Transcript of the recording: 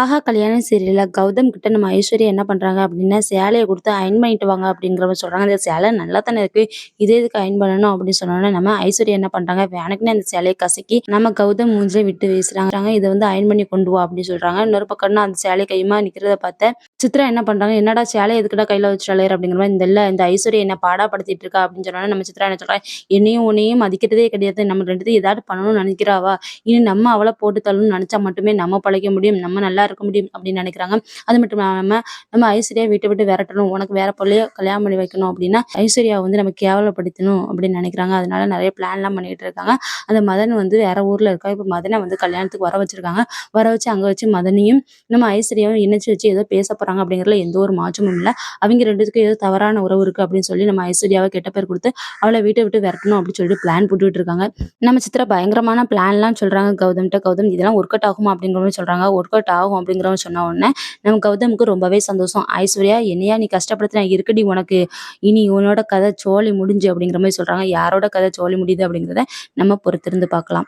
ஆஹா கல்யாணம் சீரியலில். கௌதம் கிட்ட நம்ம ஐஸ்வர்யா என்ன பண்ணுறாங்க அப்படின்னா சேலையை கொடுத்து அயன் பண்ணிட்டு வாங்க அப்படிங்கிற மாதிரி சொல்றாங்க. அந்த சேலை நல்லா தானே இருக்குது இதே இதுக்கு அயன் பண்ணணும் அப்படின்னு சொன்னோன்னா நம்ம ஐஸ்வர்யா என்ன பண்ணுறாங்க வேணக்குன்னு அந்த சேலையை கசக்கி நம்ம கௌதம் மூஞ்சில் விட்டு வீசுறாங்க. இதை வந்து அயன் பண்ணி கொண்டு வா அப்படின்னு சொல்றாங்க. இன்னொரு பக்கம்னா அந்த சேலை கையுமா நிக்கிறத பார்த்த சித்ரா என்ன பண்றாங்க? என்னடா சேலை எதுக்கடா கையில வச்சுட்டாலே அப்படிங்கிற மாதிரி இந்த இல்ல இந்த ஐஸ்வர்யா என்ன பாடாப்படுத்திட்டு இருக்கா அப்படின்னு சொன்னோன்னா நம்ம சித்ரா என்ன சொல்கிறாங்க என்னையும் உன்னையும் மதிக்கிறதே கிடையாது. நம்ம ரெண்டு ஏதாவது பண்ணணும்னு நினைக்கிறாவா இனி நம்ம அவளை போட்டு தள்ளணும்னு நினைச்சா மட்டுமே நம்ம பழைக்க முடியும். நம்ம நல்லா இருக்க முடியும் அப்படின்னு நினைக்கிறாங்க. அது மட்டும் இல்லாம நம்ம ஐஸ்வர்யா வீட்டை விட்டு விரட்டணும். உனக்கு வேற பிள்ளைய கல்யாணம் பண்ணி வைக்கணும் அப்படின்னா ஐஸ்வர்யா வந்து நம்ம கேவலப்படுத்தணும் அப்படின்னு நினைக்கிறாங்க. அதனால நிறைய பிளான் எல்லாம் பண்ணிட்டு இருக்காங்க. அந்த மதன் வந்து வேற ஊர்ல இருக்கா? இப்ப மதனை வந்து கல்யாணத்துக்கு வர வச்சிருக்காங்க. வர வச்சு அங்க வச்சு மதனையும் நம்ம ஐஸ்வர்யாவும் இணைச்சு வச்சு ஏதோ பேச போறாங்க அப்படிங்கறதுல எந்த ஒரு மாற்றமும் இல்லை. அவங்க ரெண்டுத்துக்கும் ஏதோ தவறான உறவு இருக்கு அப்படின்னு சொல்லி நம்ம ஐஸ்வர்யாவை கெட்ட பேர் கொடுத்து அவளை வீட்டை விட்டு விரட்டணும் அப்படின்னு சொல்லிட்டு பிளான் போட்டுட்டு இருக்காங்க. நம்ம சித்திர பயங்கரமான பிளான்லாம் சொல்றாங்க. கௌதம்கிட்ட கௌதம் இதெல்லாம் ஒர்க் அவுட் ஆகுமா? அப்படிங்கிற மாதிரி சொல்றாங்க. ஒர்க் அவுட் ஆகும் அப்படிங்கிற சொன்ன உடனே நம்ம கௌதமுக்கு ரொம்பவே சந்தோஷம். ஐஸ்வர்யா என்னையா நீ கஷ்டப்படுத்த நான் இருக்கடி உனக்கு. இனி உன்னோட கதை சோழி முடிஞ்சு அப்படிங்கிற மாதிரி சொல்றாங்க. யாரோட கதை சோழி முடியுது அப்படிங்கிறத நம்ம பொறுத்திருந்து பார்க்கலாம்.